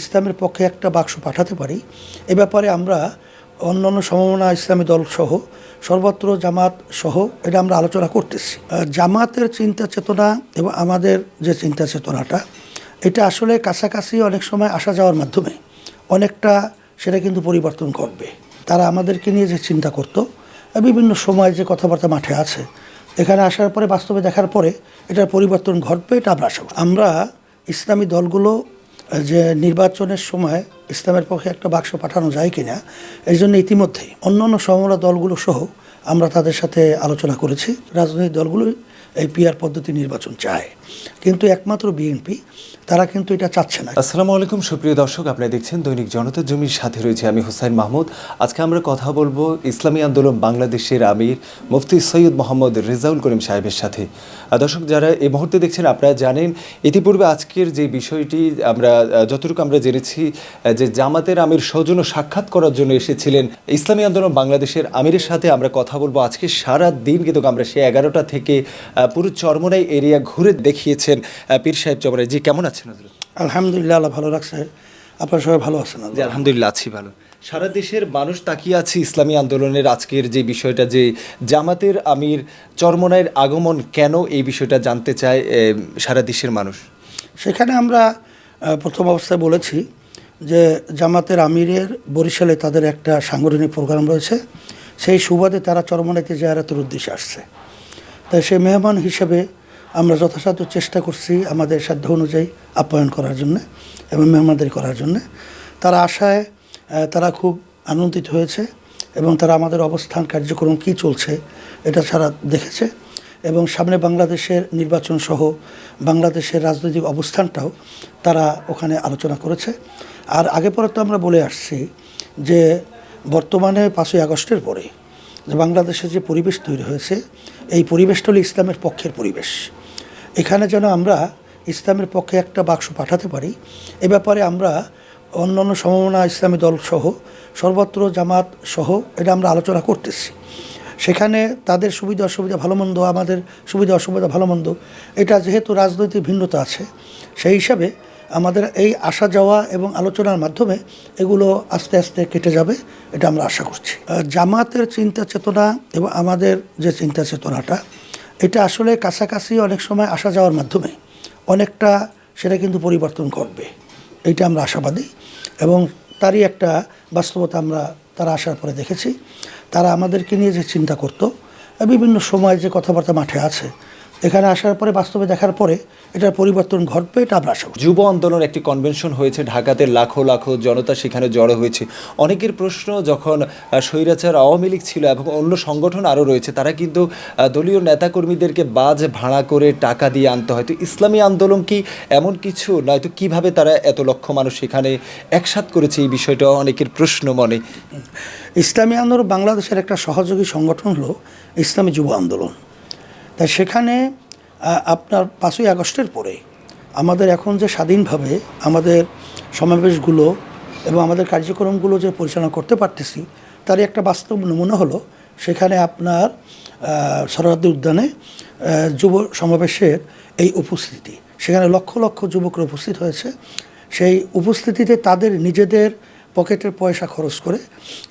ইসলামের পক্ষে একটা বাক্স পাঠাতে পারি। এ ব্যাপারে আমরা অন্যান্য সমমনা ইসলামী দল সহ, সর্বত্র জামাত সহ, এটা আমরা আলোচনা করতেছি। জামাতের চিন্তা চেতনা এবং আমাদের যে চিন্তা চেতনাটা, এটা আসলে কাছাকাছি অনেক সময় আসা যাওয়ার মাধ্যমে অনেকটা সেটা কিন্তু পরিবর্তন করবে তারা আমাদেরকে নিয়ে যে চিন্তা করতো বিভিন্ন সময় যে কথাবার্তা মাঠে আছে, এখানে আসার পরে, বাস্তবে দেখার পরে এটার পরিবর্তন ঘটবে এটা আমরা আশা। আমরা ইসলামী দলগুলো যে নির্বাচনের সময় ইসলামের পক্ষে একটা বাক্স পাঠানো যায় কিনা, এই জন্য ইতিমধ্যেই অন্যান্য সমরা দলগুলো সহ আমরা তাদের সাথে আলোচনা করেছি। রাজনৈতিক দলগুলো এই পিআর পদ্ধতি নির্বাচন চায়। কিন্তু একমাত্র বিএনপি তারা কিন্তু এটা চাচ্ছে না। আসসালামু আলাইকুম, সুপ্রিয় দর্শক, আপনারা দেখছেন দৈনিক জনতা জমির সাথে রয়েছে আমি হুসাইন মাহমুদ। আজকে আমরা কথা বলব ইসলামী আন্দোলন বাংলাদেশের আমির মুফতি সৈয়দ মোহাম্মদ রেজাউল করিম সাহেবের সাথে। দর্শক, যারা এই মুহূর্তে দেখছেন, আপনারা জানেন, ইতিপূর্বে আজকের যে বিষয়টি আমরা, যতটুকু আমরা জেনেছি, যে জামাতের আমির সৌজন্য সাক্ষাৎ করার জন্য এসেছিলেন ইসলামী আন্দোলন বাংলাদেশের আমিরের সাথে আমরা কথা বলব। আজকে সারা দিন কিন্তু আমরা সে এগারোটা থেকে পুরো চরমনাই এরিয়া ঘুরে দেখিয়েছেন পীর সাহেব চরমনাই। জি কেমন আছেন আলহামদুলিল্লাহ আল্লাহ ভালো রাখছে। আপনারা সবাই ভালো আছেন জি আলহামদুলিল্লাহ আছি ভালো। সারা দেশের মানুষ তাকিয়ে আছে ইসলামী আন্দোলনের আজকের যে বিষয়টা যে জামাতের আমির চরমনায়ের আগমন কেন এই বিষয়টা জানতে চায় সারা দেশের মানুষ? সেখানে আমরা প্রথম অবস্থায় বলেছি যে জামাতের আমিরের বরিশালে তাদের একটা সাংগঠনিক প্রোগ্রাম রয়েছে। সেই সুবাদে তারা চরমনাইতে জায়ারাতের উদ্দেশ্যে আসছে। তাই সেই মেহমান হিসেবে আমরা যথাসাধ্য চেষ্টা করছি আমাদের সাধ্য অনুযায়ী আপ্যায়ন করার জন্য এবং মেহমানদারি করার জন্য। তারা আশায় তারা খুব আনন্দিত হয়েছে এবং তারা আমাদের অবস্থান কার্যক্রম কী চলছে এটা সারা দেখেছে এবং সামনে বাংলাদেশের নির্বাচন সহ বাংলাদেশের রাজনৈতিক অবস্থানটাও তারা ওখানে আলোচনা করেছে। আর আগে পরে তো আমরা বলে আসছি যে বর্তমানে পাঁচই আগস্টের পরে যে বাংলাদেশে যে পরিবেশ তৈরি হয়েছে, এই পরিবেশটা হলো ইসলামের পক্ষের পরিবেশ। এখানে যেন আমরা ইসলামের পক্ষে একটা বাক্স পাঠাতে পারি, এ ব্যাপারে আমরা অন্যান্য সমমনা ইসলামী দল সহ, সর্বত্র জামাত সহ, এটা আমরা আলোচনা করতেছি। সেখানে তাদের সুবিধা অসুবিধা ভালো মন্দ, আমাদের সুবিধা অসুবিধা ভালো মন্দ, এটা যেহেতু রাজনৈতিক ভিন্নতা আছে, সেই হিসাবে আমাদের এই আসা যাওয়া এবং আলোচনার মাধ্যমে এগুলো আস্তে আস্তে কেটে যাবে, এটা আমরা আশা করছি। জামাতের চিন্তা চেতনা এবং আমাদের যে চিন্তা চেতনাটা, এটা আসলে কাছাকাছি অনেক সময় আসা যাওয়ার মাধ্যমে অনেকটা সেটা কিন্তু পরিবর্তন করবে এইটা আমরা আশাবাদী এবং তারই একটা বাস্তবতা আমরা তারা আসার পরে দেখেছি। তারা আমাদেরকে নিয়ে যে চিন্তা করতো, বিভিন্ন সময় যে কথাবার্তা মাঠে আছে এখানে আসার পরে বাস্তবে দেখার পরে এটার পরিবর্তন ঘটবে এটা আমরা আশা যুব আন্দোলন একটি কনভেনশন হয়েছে ঢাকাতে লাখো লাখো জনতা সেখানে জড়ো হয়েছে। অনেকের প্রশ্ন যখন স্বৈরাচার আওয়ামী লীগ ছিল এবং অন্য সংগঠন আরও রয়েছে তারা কিন্তু দলীয় নেতাকর্মীদেরকে বাজ ভাড়া করে টাকা দিয়ে আনতে হয়। তো ইসলামী আন্দোলন কি এমন কিছু? নয়তো কীভাবে তারা এত লক্ষ মানুষ সেখানে একসাথ করেছে? এই বিষয়টা অনেকের প্রশ্ন মনে। ইসলামী আন্দোলন বাংলাদেশের একটা সহযোগী সংগঠন হলো ইসলামী যুব আন্দোলন। তাই সেখানে আপনার পাঁচই আগস্টের পরে আমাদের এখন যে স্বাধীনভাবে আমাদের সমাবেশগুলো এবং আমাদের কার্যক্রমগুলো যে পরিচালনা করতে পারতেছি, তারই একটা বাস্তব নমুনা হলো সেখানে আপনার সরহদ্দি উদ্যানে যুব সমাবেশের এই উপস্থিতি। সেখানে লক্ষ লক্ষ যুবকরা উপস্থিত হয়েছে। সেই উপস্থিতিতে তাদের নিজেদের পকেটের পয়সা খরচ করে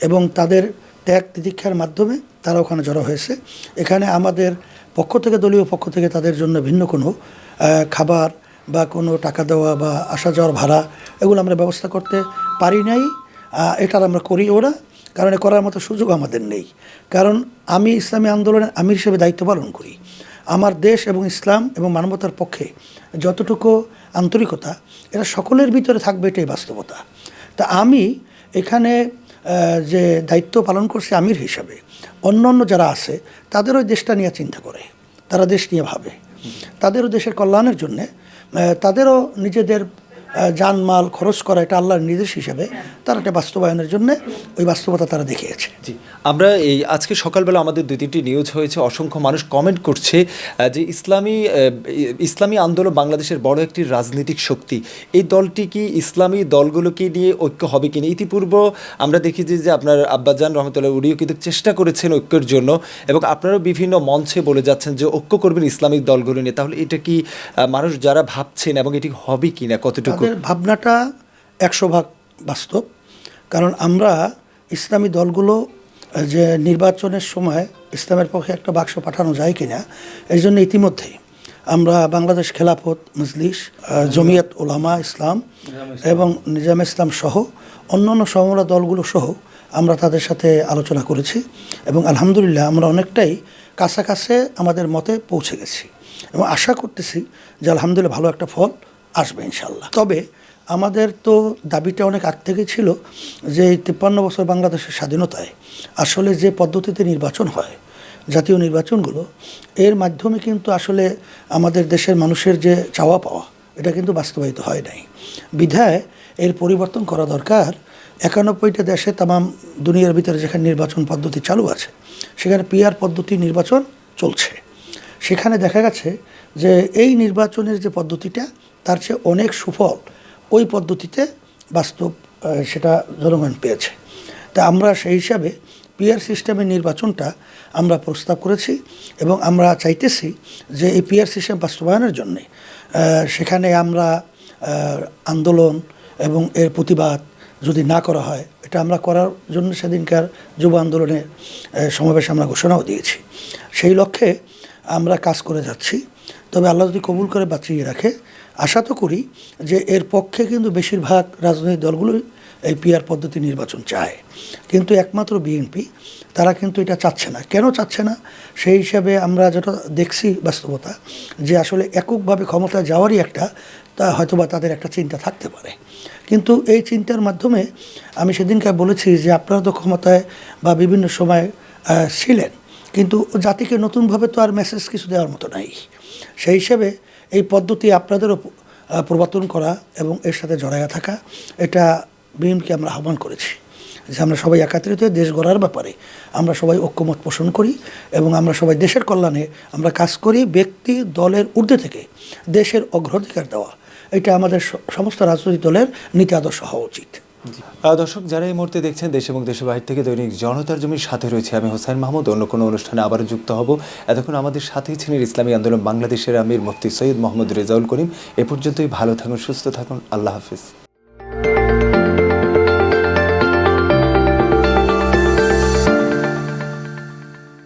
এবং তাদের ত্যাগ তিতিক্ষার মাধ্যমে তারা ওখানে জড়ো হয়েছে। এখানে আমাদের পক্ষ থেকে, দলীয় পক্ষ থেকে তাদের জন্য ভিন্ন কোনো খাবার বা কোনো টাকা দেওয়া বা আসা যাওয়ার ভাড়া এগুলো আমরা ব্যবস্থা করতে পারি নাই। এটার আমরা করি ওরা, কারণ করার মতো সুযোগ আমাদের নেই। কারণ আমি ইসলামী আন্দোলনের আমির হিসেবে দায়িত্ব পালন করি। আমার দেশ এবং ইসলাম এবং মানবতার পক্ষে যতটুকু আন্তরিকতা, এটা সকলের ভিতরে থাকবে এটাই বাস্তবতা। তা আমি এখানে যে দায়িত্ব পালন করছে আমির হিসাবে অন্য অন্য যারা আছে, তাদেরও দেশটা নিয়ে চিন্তা করে, তারা দেশ নিয়ে ভাবে। তাদেরও দেশের কল্যাণের জন্যে তাদেরও নিজেদের জানমাল খরচ করা এটা আল্লাহর নির্দেশ হিসেবে তারা একটা বাস্তবায়নের জন্য ওই বাস্তবতা তারা দেখিয়েছে। জি, আমরা এই আজকে সকালবেলা আমাদের দুই তিনটি নিউজ হয়েছে, অসংখ্য মানুষ কমেন্ট করছে যে ইসলামী ইসলামী আন্দোলন বাংলাদেশের বড় একটি রাজনৈতিক শক্তি। এই দলটি কি ইসলামী দলগুলোকে নিয়ে ঐক্য হবে কিনা? ইতিপূর্ব আমরা দেখেছি যে আপনার আব্বাজান রহমতুল্লাহ উড়িও কিন্তু চেষ্টা করেছেন ঐক্যের জন্য এবং আপনারাও বিভিন্ন মঞ্চে বলে যাচ্ছেন যে ঐক্য করবেন ইসলামিক দলগুলো নিয়ে। তাহলে এটা কি মানুষ যারা ভাবছেন এবং এটি হবে কিনা, কতটুকু? তাদের ভাবনাটা একশো ভাগ বাস্তব। কারণ আমরা ইসলামী দলগুলো যে নির্বাচনের সময় ইসলামের পক্ষে একটা বাক্স পাঠানো যায় কিনা এই জন্য ইতিমধ্যেই আমরা বাংলাদেশ খেলাফত মজলিস জমিয়ত ওলামা ইসলাম এবং নিজাম ইসলাম সহ অন্যান্য সমরা দলগুলো সহ আমরা তাদের সাথে আলোচনা করেছি এবং আলহামদুলিল্লাহ আমরা অনেকটাই কাছাকাছি আমাদের মতে পৌঁছে গেছি। এবং আশা করতেছি যে আলহামদুলিল্লাহ ভালো একটা ফল আসবে ইনশাল্লাহ। তবে আমাদের তো দাবিটা অনেক আগ থেকে ছিল যে এই তিপ্পান্ন বছর বাংলাদেশের স্বাধীনতায় আসলে যে পদ্ধতিতে নির্বাচন হয়, জাতীয় নির্বাচনগুলো, এর মাধ্যমে কিন্তু আসলে আমাদের দেশের মানুষের যে চাওয়া পাওয়া, এটা কিন্তু বাস্তবায়িত হয় নাই। বিধায় এর পরিবর্তন করা দরকার। একানব্বইটা দেশে তামাম দুনিয়ার ভিতরে যেখানে নির্বাচন পদ্ধতি চালু আছে, সেখানে পিআর পদ্ধতি নির্বাচন চলছে। সেখানে দেখা গেছে যে এই নির্বাচনের যে পদ্ধতিটা, তার চেয়ে অনেক সুফল ওই পদ্ধতিতে বাস্তব সেটা জনগণ পেয়েছে। তা আমরা সেই হিসাবে পিআর সিস্টেমের নির্বাচনটা আমরা প্রস্তাব করেছি এবং আমরা চাইতেছি যে এই পিআর সিস্টেম বাস্তবায়নের জন্যে সেখানে আমরা আন্দোলন এবং এর প্রতিবাদ যদি না করা হয়, এটা আমরা করার জন্য সেদিনকার যুব আন্দোলনের সমাবেশে আমরা ঘোষণাও দিয়েছি। সেই লক্ষ্যে আমরা কাজ করে যাচ্ছি। তবে আল্লাহ যদি কবুল করে বাঁচিয়ে রাখে, আশা তো করি যে এর পক্ষে কিন্তু বেশিরভাগ রাজনৈতিক দলগুলোই এই পিআর পদ্ধতি নির্বাচন চায়। কিন্তু একমাত্র বিএনপি তারা কিন্তু এটা চাচ্ছে না। কেন চাচ্ছে না? সেই হিসাবে আমরা যেটা দেখছি বাস্তবতা, যে আসলে এককভাবে ক্ষমতা যাওয়ারই একটা, তা হয়তোবা তাদের একটা চিন্তা থাকতে পারে। কিন্তু এই চিন্তার মাধ্যমে আমি সেদিনকে বলেছি যে আপনারা তো ক্ষমতায় বা বিভিন্ন সময় ছিলেন কিন্তু জাতিকে নতুনভাবে তো আর মেসেজ কিছু দেওয়ার মতো নাই। সেই হিসেবে এই পদ্ধতি আপনাদেরও প্রবর্তন করা এবং এর সাথে জড়াইয়া থাকা, এটা বিএমকে আমরা আহ্বান করেছি যে আমরা সবাই একাত্রিত হয়ে দেশ গড়ার ব্যাপারে আমরা সবাই ঐক্যমত পোষণ করি এবং আমরা সবাই দেশের কল্যাণে আমরা কাজ করি ব্যক্তি দলের ঊর্ধ্বে থেকে, দেশের অগ্রাধিকার দেওয়া। এটা আমাদের সমস্ত রাজনৈতিক দলের নীতি আদর্শ হওয়া উচিত। দর্শক, যারা এই মুহূর্তে দেখছেন দেশ এবং দেশের বাইরে থেকে দৈনিক জনতার জমির সাথে রয়েছে আমি হোসেন মাহমুদ। অন্য কোনো অনুষ্ঠানে আবারও যুক্ত হব। এতক্ষণ আমাদের সাথেই ছিলেন ইসলামী আন্দোলন বাংলাদেশের আমির মুফতি সৈয়দ মোহাম্মদ রেজাউল করিম। এ পর্যন্তই ভালো থাকুন, সুস্থ থাকুন। আল্লাহ হাফিজ।